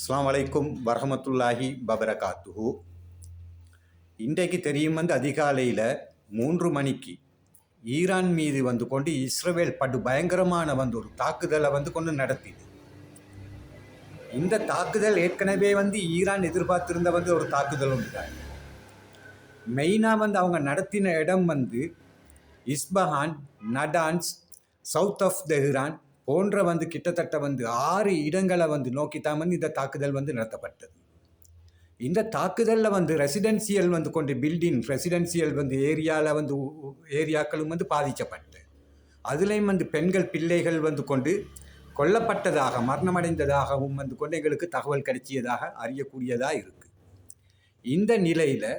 அஸ்ஸலாமு அலைக்கும் வரஹமத்துல்லாஹி வபரகாத்துஹு. இன்றைக்கு தெரியும் வந்து அதிகாலையில் மூன்று மணிக்கு ஈரான் மீது வந்து கொண்டு இஸ்ரேல் படு பயங்கரமான வந்து ஒரு தாக்குதலை வந்து கொண்டு நடத்திது. இந்த தாக்குதல் ஏற்கனவே வந்து ஈரான் எதிர்பார்த்திருந்த வந்து ஒரு தாக்குதல் உண்டுதான் மெயினாக வந்து அவங்க நடத்தின இடம் வந்து Isfahan Natanz south of Tehran போன்ற வந்து கிட்டத்தட்ட வந்து ஆறு இடங்களை வந்து நோக்கித்தான் வந்து இந்த தாக்குதல் வந்து நடத்தப்பட்டது. இந்த தாக்குதலில் வந்து ரெசிடென்சியல் வந்து கொண்டு பில்டிங் ரெசிடென்சியல் வந்து ஏரியாவில் வந்து ஏரியாக்களும் வந்து பாதிக்கப்பட்டு. அதுலேயும் வந்து பெண்கள் பிள்ளைகள் வந்து கொண்டு கொல்லப்பட்டதாக மரணமடைந்ததாகவும் வந்து கொண்டு எங்களுக்கு தகவல் கிடைச்சியதாக அறியக்கூடியதாக இருக்குது இந்த நிலையில்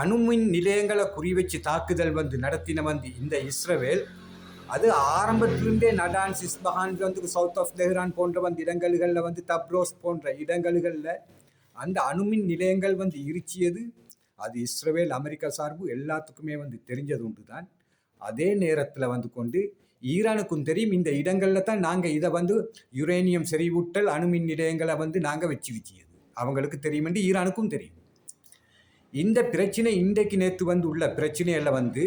அணுமின் நிலையங்களை குறிவச்சு தாக்குதல் வந்து நடத்தின வந்து இந்த இஸ்ரவேல் அது ஆரம்பத்திலிருந்தே நடான்ஸ் சிஸ்பஹான் வந்து சவுத் ஆஃப் தெஹ்ரான் போன்ற வந்து இடங்களில் வந்து தப்ரோஸ் போன்ற இடங்களில் அந்த அணுமின் நிலையங்கள் வந்து இருச்சியது. அது இஸ்ரேல் அமெரிக்கா சார்பு எல்லாத்துக்குமே வந்து தெரிஞ்சது உண்டு தான் அதே நேரத்தில் வந்து கொண்டு ஈரானுக்கும் தெரியும் இந்த இடங்களில் தான் நாங்கள் இதை வந்து யுரேனியம் செறிவூட்டல் அணுமின் நிலையங்களை வந்து நாங்கள் வச்சு வச்சியது அவங்களுக்கு தெரியும் என்று ஈரானுக்கும் தெரியும். இந்த பிரச்சனை இன்றைக்கு நேற்று வந்து உள்ள பிரச்சனையில் வந்து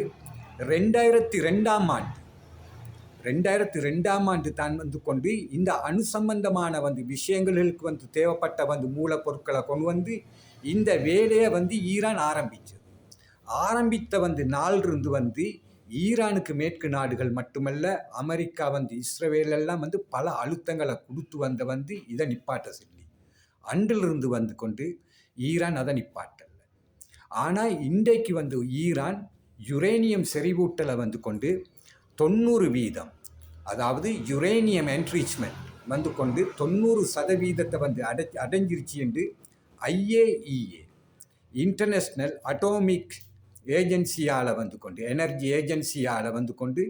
ரெண்டாயிரத்தி ரெண்டாம் ஆண்டு ரெண்டாயிரத்தி ரெண்டாம் ஆண்டு தான் வந்து கொண்டு இந்த அணு சம்பந்தமான வந்து விஷயங்களுக்கு வந்து தேவைப்பட்ட வந்து மூலப்பொருட்களை கொண்டு வந்து இந்த வேலையை வந்து ஈரான் ஆரம்பிச்சது ஆரம்பித்த வந்து நாளிலிருந்து வந்து ஈரானுக்கு மேற்கு நாடுகள் மட்டுமல்ல அமெரிக்கா வந்து இஸ்ரவேல் எல்லாம் வந்து பல அழுத்தங்களை கொடுத்து வந்த வந்து இதை நிப்பாட்ட சொல்லி அன்றிலிருந்து வந்து கொண்டு ஈரான் அதை நிப்பாட்டல. ஆனால் இன்றைக்கு வந்து ஈரான் யுரேனியம் செறிவூட்டலை வந்து கொண்டு தொண்ணூறு வீதம். அதாவது யுரேனியம் என்ட்ரீச்மெண்ட் வந்து கொண்டு தொண்ணூறு சதவீதத்தை வந்து அடை அடைஞ்சிருச்சு என்று ஐஏஇஏ இன்டர்நேஷ்னல் அட்டோமிக் ஏஜென்சியால் வந்து கொண்டு எனர்ஜி ஏஜென்சியால் வந்து கொண்டு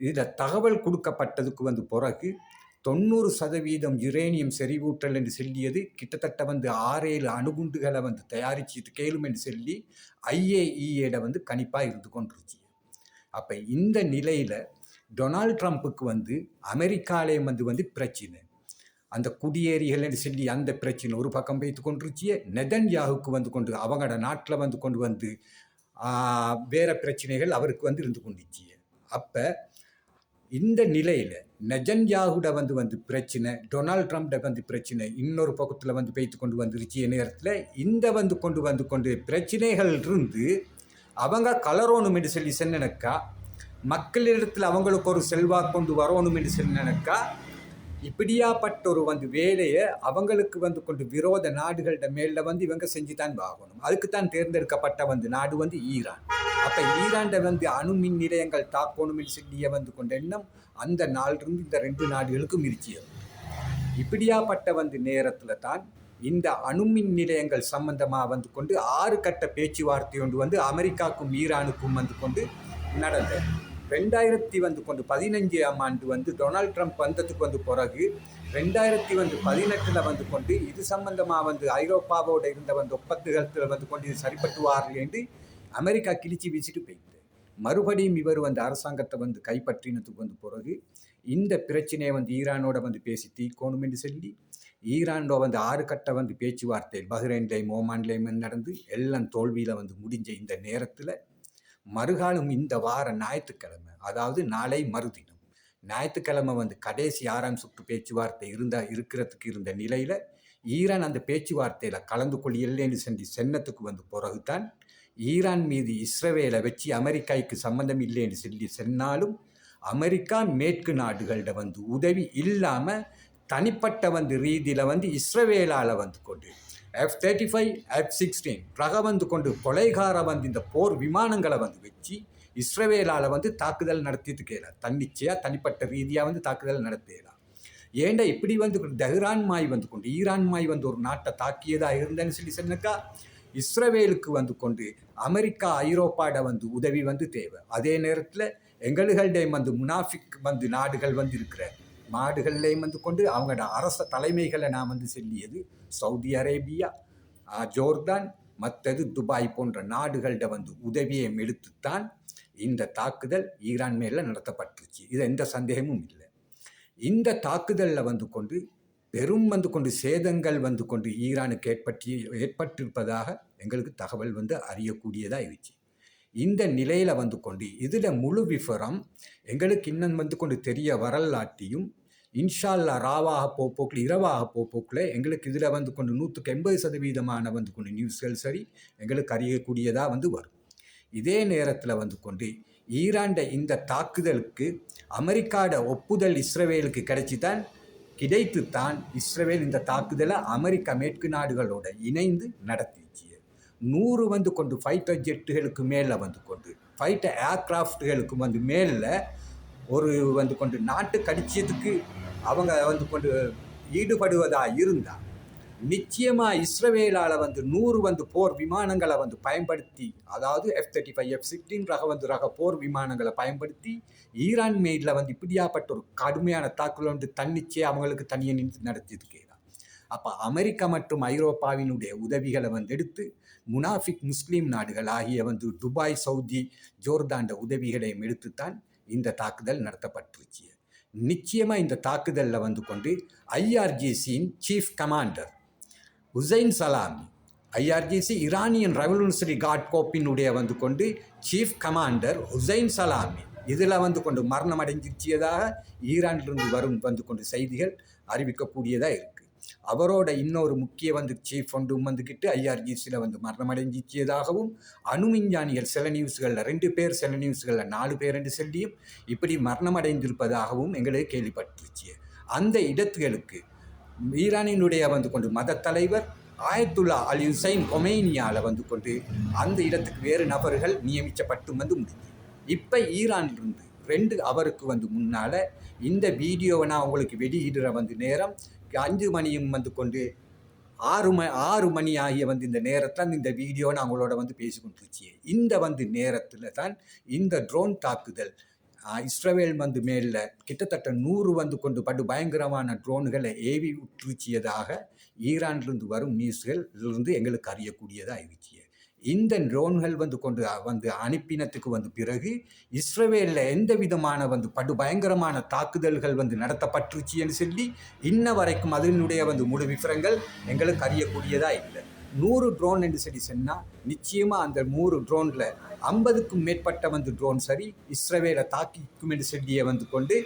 இதில் தகவல் கொடுக்கப்பட்டதுக்கு வந்து பிறகு தொண்ணூறு சதவீதம் யுரேனியம் செறிவூட்டல் என்று சொல்லியது. கிட்டத்தட்ட வந்து ஆறேழு அணுகுண்டுகளை வந்து தயாரிச்சுட்டு கேளும் என்று சொல்லி ஐஏஇஏட வந்து கணிப்பாக இருந்து கொண்டிருச்சு. அப்போ இந்த நிலையில் டொனால்ட் ட்ரம்ப்புக்கு வந்து அமெரிக்காலேயும் வந்து வந்து பிரச்சனை. அந்த குடியேறிகள்னு சொல்லி அந்த பிரச்சனை ஒரு பக்கம் வைத்து கொண்டிருச்சியே நெதன்யாவுக்கு வந்து கொண்டு அவங்களோட நாட்டில் வந்து கொண்டு வந்து வேறு பிரச்சனைகள் அவருக்கு வந்து இருந்து கொண்டுச்சு. அப்போ இந்த நிலையில் நெஜன்யாகுட வந்து வந்து பிரச்சனை டொனால்ட் ட்ரம்ப்ட வந்து பிரச்சனை இன்னொரு பக்கத்தில் வந்து பேய்த்து கொண்டு வந்துருச்சு. நேரத்தில் இந்த வந்து கொண்டு வந்து கொண்டு பிரச்சனைகள் இருந்து அவங்க கலரணும் என்று சொல்லி சொன்னனக்கா மக்களிடத்தில் அவங்களுக்கு ஒரு செல்வாக்கு கொண்டு வரணும் என்று சொன்னனக்கா இப்படியாப்பட்ட ஒரு வந்து வேலையை அவங்களுக்கு வந்து கொண்டு விரோத நாடுகள்ட மேல வந்து இவங்க செஞ்சு தான் ஆகணும். அதுக்கு தான் தேர்ந்தெடுக்கப்பட்ட வந்து நாடு வந்து ஈரான். அப்போ ஈரான்ட வந்து அணுமின் நிலையங்கள் தாக்கணும்னு சொல்லிய வந்து கொண்ட எண்ணம் அந்த நாளிலிருந்து இந்த ரெண்டு நாடுகளுக்கும் இருக்கியது இப்படியாப்பட்ட வந்து நேரத்தில் தான் இந்த அணுமின் நிலையங்கள் சம்பந்தமாக வந்து கொண்டு ஆறு கட்ட பேச்சுவார்த்தை ஒன்று வந்து அமெரிக்காவுக்கும் ஈரானுக்கும் வந்து கொண்டு நடந்தது. ரெண்டாயிரத்தி வந்து கொண்டு பதினஞ்சாம் ஆண்டு வந்து டொனால்ட் ட்ரம்ப் வந்ததுக்கு வந்து பிறகு ரெண்டாயிரத்தி வந்து பதினெட்டில் வந்து கொண்டு இது சம்பந்தமாக வந்து ஐரோப்பாவோட இருந்த வந்து ஒப்பந்தத்தில் வந்து கொண்டு இது சரிப்பட்டுவார் என்று அமெரிக்கா கிழிச்சு வீசிட்டு போயிட்டு. மறுபடியும் இவர் வந்து அரசாங்கத்தை வந்து கைப்பற்றினதுக்கு வந்து பிறகு இந்த பிரச்சனையை வந்து ஈரானோட வந்து பேசி தீர்க்கணும் என்று சொல்லி ஈரானோட வந்து ஆறு கட்ட வந்து பேச்சுவார்த்தை பஹ்ரைன்லேயும் ஓமான்லேயும் நடந்து எல்லாம் தோல்வியில் வந்து முடிஞ்ச இந்த நேரத்தில் மறுகாலம் இந்த வார ஞாயிற்றுக்கிழமை அதாவது நாளை மறுதினம் ஞாயிற்றுக்கிழமை வந்து கடைசி ஆறாம் சுற்று பேச்சுவார்த்தை இருந்தால் இருக்கிறதுக்கு இருந்த நிலையில் ஈரான் அந்த பேச்சுவார்த்தையில் கலந்து கொள்ளைன்னு சொல்லி சென்னத்துக்கு வந்து பிறகுதான் ஈரான் மீது இஸ்ரவேலை வச்சு அமெரிக்காவுக்கு சம்மந்தம் இல்லைன்னு சொல்லி சென்னாலும் அமெரிக்கா மேற்கு நாடுகளிட வந்து உதவி இல்லாமல் தனிப்பட்ட வந்து ரீதியில் வந்து இஸ்ரவேலால் வந்து கொண்டு F thirty five F sixteen ரக வந்து கொண்டு கொலைகார வந்து இந்த போர் விமானங்களை வந்து வச்சு இஸ்ரவேலால் வந்து தாக்குதல் நடத்திட்டு கேள தன்னிச்சையாக தனிப்பட்ட ரீதியாக வந்து தாக்குதல் நடத்தலாம் ஏண்டா இப்படி வந்து கொண்டு தெஹ்ரான் மாய் வந்து கொண்டு ஈரான் மாய் வந்து ஒரு நாட்டை தாக்கியதாக இருந்தேன்னு சொல்லி சொன்னாக்கா? இஸ்ரவேலுக்கு வந்து கொண்டு அமெரிக்கா ஐரோப்பாட வந்து உதவி வந்து தேவை. அதே நேரத்தில் எங்களுடைய வந்து முனாஃபிக் வந்து நாடுகள் வந்து இருக்கிற நாடுகள்லையும் வந்து கொண்டு அவங்களோட அரச தலைமைகளை நான் வந்து சொல்லியது. சவுதி அரேபியா ஜோர்தான் மற்றது துபாய் போன்ற நாடுகள்கிட்ட வந்து உதவியை எடுத்துத்தான் இந்த தாக்குதல் ஈரான் மேல நடத்தப்பட்டுருச்சு இது எந்த சந்தேகமும் இல்லை. இந்த தாக்குதலில் வந்து கொண்டு பெரும் வந்து கொண்டு சேதங்கள் வந்து கொண்டு ஈரானுக்கு ஏற்பட்டி ஏற்பட்டிருப்பதாக எங்களுக்கு தகவல் வந்து அறியக்கூடியதாக இருந்துச்சு. இந்த நிலையில் வந்து கொண்டு இதில் முழு விவரம் எங்களுக்கு இன்னும் வந்து கொண்டு தெரிய வரலாட்டியும் இன்ஷால்லா ராவாக போப்போக்கில் இரவாக போப்போக்கில் எங்களுக்கு இதில் வந்து கொண்டு நூற்றுக்கு எண்பது சதவீதமான வந்து கொண்டு நியூஸ்கள் சரி எங்களுக்கு அறியக்கூடியதாக வந்து வரும். இதே நேரத்தில் வந்து கொண்டு ஈராண்ட இந்த தாக்குதலுக்கு அமெரிக்காட ஒப்புதல் இஸ்ரவேலுக்கு கிடைச்சி தான் கிடைத்து தான் இஸ்ரவேல் இந்த தாக்குதலை அமெரிக்கா மேற்கு நாடுகளோட இணைந்து நடத்திச்சு. நூறு வந்து கொண்டு ஃபைட்டர் ஜெட்டுகளுக்கு மேலே வந்து கொண்டு ஃபைட்டர் ஏர்க்ராஃப்ட்டுகளுக்கு வந்து மேலே ஒரு வந்து கொண்டு நாட்டு கடிச்சதுக்கு அவங்க வந்து கொண்டு ஈடுபடுவதாக இருந்தால் நிச்சயமாக இஸ்ரவேலால் வந்து நூறு வந்து போர் விமானங்களை வந்து பயன்படுத்தி அதாவது F thirty five F sixteen ரக வந்து ரக போர் விமானங்களை பயன்படுத்தி ஈரான் மேடில் வந்து இப்படியாப்பட்ட ஒரு கடுமையான தாக்குதல் வந்து தன்னிச்சே அவங்களுக்கு தனியாக நின்று நடத்தியிருக்கு. அப்போ அமெரிக்கா மற்றும் ஐரோப்பாவினுடைய உதவிகளை வந்து எடுத்து முனாஃபிக் முஸ்லீம் நாடுகள் ஆகிய வந்து துபாய் சவுதி ஜோர்தாண்ட உதவிகளையும் எடுத்துத்தான் இந்த தாக்குதல் நடத்தப்பட்டுருச்சு நிச்சயமாக இந்த தாக்குதலில் வந்து கொண்டு ஐஆர்ஜிசியின் chief commander Hossein Salami IRGC Iranian revolutionary guard கோப்பினுடைய வந்து கொண்டு சீஃப் கமாண்டர் ஹுசைன் சலாமி. இதில் வந்து கொண்டு மரணம் அடைஞ்சிருச்சியதாக ஈரானிலிருந்து வரும் வந்து கொண்டு செய்திகள் அறிவிக்கக்கூடியதாக இருக்குது அவரோட இன்னொரு முக்கிய வந்து சீஃப் ஒன்றும் வந்துக்கிட்டு ஐஆர்ஜிசியில் வந்து மரணம் அடைஞ்சிச்சியதாகவும் அணுவிஞ்ஞானிகள் சில நியூஸ்களில் ரெண்டு பேர் சில நியூஸ்களில் நாலு பேர் என்று சொல்லியும் இப்படி மரணமடைந்திருப்பதாகவும் எங்களை எங்களுக்கு கேள்விப்பட்டுருச்சு. அந்த இடத்துகளுக்கு ஈரானினுடைய வந்து கொண்டு மத தலைவர் ஆயத்துல்லா அலி ஹுசைன் கொமேனியாவில் வந்து கொண்டு அந்த இடத்துக்கு வேறு நபர்கள் நியமிக்கப்பட்டு வந்து முடிஞ்சு இப்போ ஈரானிலிருந்து ரெண்டு அவருக்கு வந்து முன்னால் இந்த வீடியோவை நான் உங்களுக்கு வெளியிடுற வந்து நேரம் அஞ்சு மணியும் வந்து கொண்டு ஆறு ம ஆறு மணி ஆகிய வந்து இந்த நேரத்தில் இந்த வீடியோ நான் உங்களோட வந்து பேசி கொண்டிருச்சு இந்த வந்து நேரத்தில் தான் இந்த ட்ரோன் தாக்குதல் இஸ்ரவேல் வந்து மேலில் கிட்டத்தட்ட நூறு வந்து கொண்டு படு பயங்கரமான ட்ரோன்களை ஏவி உற்றுச்சியதாக ஈரான்லேருந்து வரும் நியூஸ்கள் இருந்து எங்களுக்கு அறியக்கூடியதாக இருந்துச்சு இந்த ட்ரோன்கள் வந்து கொண்டு வந்து அனுப்பினத்துக்கு வந்து பிறகு இஸ்ரேலில் எந்த விதமான வந்து படு பயங்கரமான தாக்குதல்கள் வந்து நடத்தப்பட்டுருச்சுன்னு சொல்லி இன்ன வரைக்கும் அதனுடைய வந்து முழு விவரங்கள் எங்களுக்கு அறியக்கூடியதாக இல்லை. நூறு ட்ரோன் என்று சொல்லி சொன்னால் நிச்சயமாக அந்த நூறு ட்ரோனில் ஐம்பதுக்கும் மேற்பட்ட வந்து ட்ரோன் சரி இஸ்ரவேலை தாக்கிக்கும் என்று சொல்லியே வந்து கொண்டு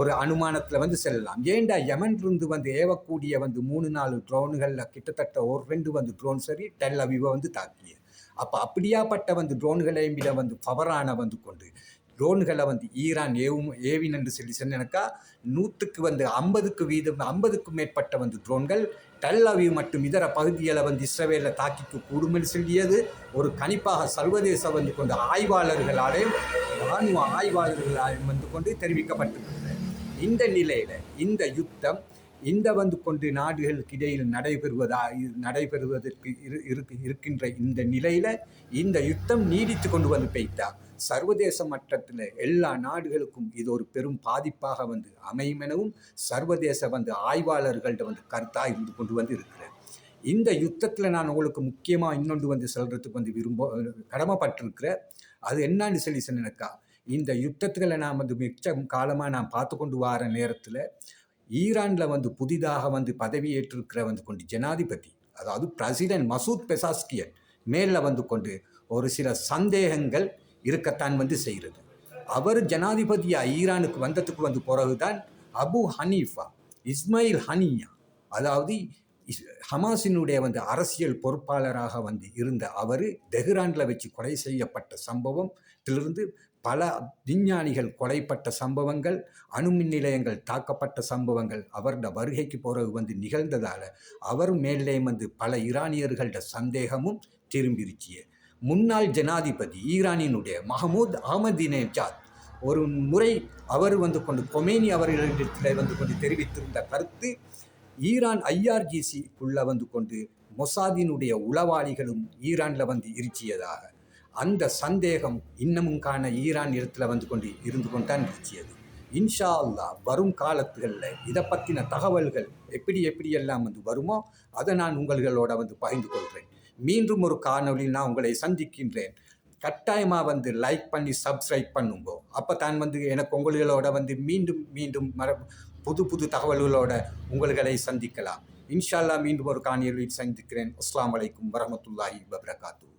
ஒரு அனுமானத்தில் வந்து செல்லலாம். ஏண்டா யமன்லேருந்து வந்து ஏவக்கூடிய வந்து மூணு நாலு ட்ரோன்களில் கிட்டத்தட்ட ஒரு ரெண்டு வந்து ட்ரோன் சரி டெல் அவிவை வந்து தாக்கிய அப்போ அப்படியாப்பட்ட வந்து ட்ரோன்களை விட வந்து பவரான வந்து கொண்டு ட்ரோன்களை வந்து ஈரான் ஏவும் ஏவின் என்று சொல்லி சொன்னாக்கா நூற்றுக்கு வந்து ஐம்பதுக்கு வீதம் ஐம்பதுக்கும் மேற்பட்ட வந்து ட்ரோன்கள் டல் அவிவ் மற்றும் இதர பகுதிகளை வந்து இஸ்ரவேலில் தாக்கிக்கு கூடுமென்று சொல்லியது ஒரு கணிப்பாக சர்வதேச வந்து கொண்டு ஆய்வாளர்களாலேயும் இராணுவ ஆய்வாளர்களாலையும் வந்து கொண்டு தெரிவிக்கப்பட்டிருக்கிறது. இந்த நிலையில் இந்த யுத்தம் இந்த வந்து கொண்டு நாடுகளுக்கு இடையில் நடைபெறுவதா நடைபெறுவதற்கு இரு இருக்கின்ற இந்த நிலையில் இந்த யுத்தம் நீடித்து கொண்டு வந்து பெய்தா சர்வதேச மட்டத்தில் எல்லா நாடுகளுக்கும் இது ஒரு பெரும் பாதிப்பாக வந்து அமையும் எனவும் சர்வதேச வந்து ஆய்வாளர்கள்ட்ட வந்து கருத்தாக இருந்து கொண்டு வந்து இருக்கிறேன் இந்த யுத்தத்தில் நான் உங்களுக்கு முக்கியமாக இன்னொன்று வந்து சொல்கிறதுக்கு வந்து விரும்ப கடமைப்பட்டிருக்கிற அது என்னன்னு சொல்லி சொன்னேனக்கா இந்த யுத்தத்தில் நான் வந்து மிச்சம் காலமாக நான் பார்த்து கொண்டு வர நேரத்தில் ஈரானில் வந்து புதிதாக வந்து பதவியேற்றிருக்கிற வந்து கொண்டு ஜனாதிபதி அதாவது பிரசிடென்ட் மசூத் பெசாஸ்கியன் மேலில் வந்து கொண்டு ஒரு சில சந்தேகங்கள் இருக்கத்தான் வந்து செய்கிறது. அவர் ஜனாதிபதியாக ஈரானுக்கு வந்ததுக்கு வந்து பிறகு தான் அபு ஹனீஃபா இஸ்மாயில் ஹனியா அதாவது ஹமாஸினுடைய வந்து அரசியல் பொறுப்பாளராக வந்து இருந்த அவர் தெஹ்ரானில் வச்சு கொலை செய்யப்பட்ட சம்பவத்திலிருந்து பல விஞ்ஞானிகள் கொலைப்பட்ட சம்பவங்கள் அணுமின் நிலையங்கள் தாக்கப்பட்ட சம்பவங்கள் அவரோட வருகைக்கு பிறகு வந்து நிகழ்ந்ததால் அவர் மேலே வந்து பல ஈரானியர்களோட சந்தேகமும் திரும்பிருச்சு. முன்னாள் ஜனாதிபதி ஈரானினுடைய மஹமூத் அகமதினேஜாத் ஒரு முறை அவர் வந்து கொண்டு கொமேனி அவர்களிடத்தில் வந்து கொண்டு தெரிவித்திருந்த கருத்து ஈரான் ஐஆர்ஜிசிக்குள்ளே வந்து கொண்டு மொசாதினுடைய உளவாளிகளும் ஈரானில் வந்து இருச்சியதாக. அந்த சந்தேகம் இன்னமும் காண ஈரான் இடத்துல வந்து கொண்டு இருந்து கொண்டு தான் இன்ஷா அல்லா வரும் காலத்துகளில் இதை பற்றின தகவல்கள் எப்படி எப்படியெல்லாம் வந்து வருமோ அதை நான் உங்களோட வந்து பகிர்ந்து கொள்கிறேன். மீண்டும் ஒரு காணொலியில் நான் உங்களை சந்திக்கின்றேன். கட்டாயமாக வந்து லைக் பண்ணி சப்ஸ்கிரைப் பண்ணுங்கோ. அப்போ தான் வந்து எனக்கு உங்களோட வந்து மீண்டும் மீண்டும் மர புது புது தகவல்களோட உங்களை சந்திக்கலாம். இன்ஷா அல்லாஹ் மீண்டும் ஒரு காணொலியில் சந்திக்கிறேன். அஸ்லாம் அலைக்கும் வரமத்துல்லாஹி வபரகாத்து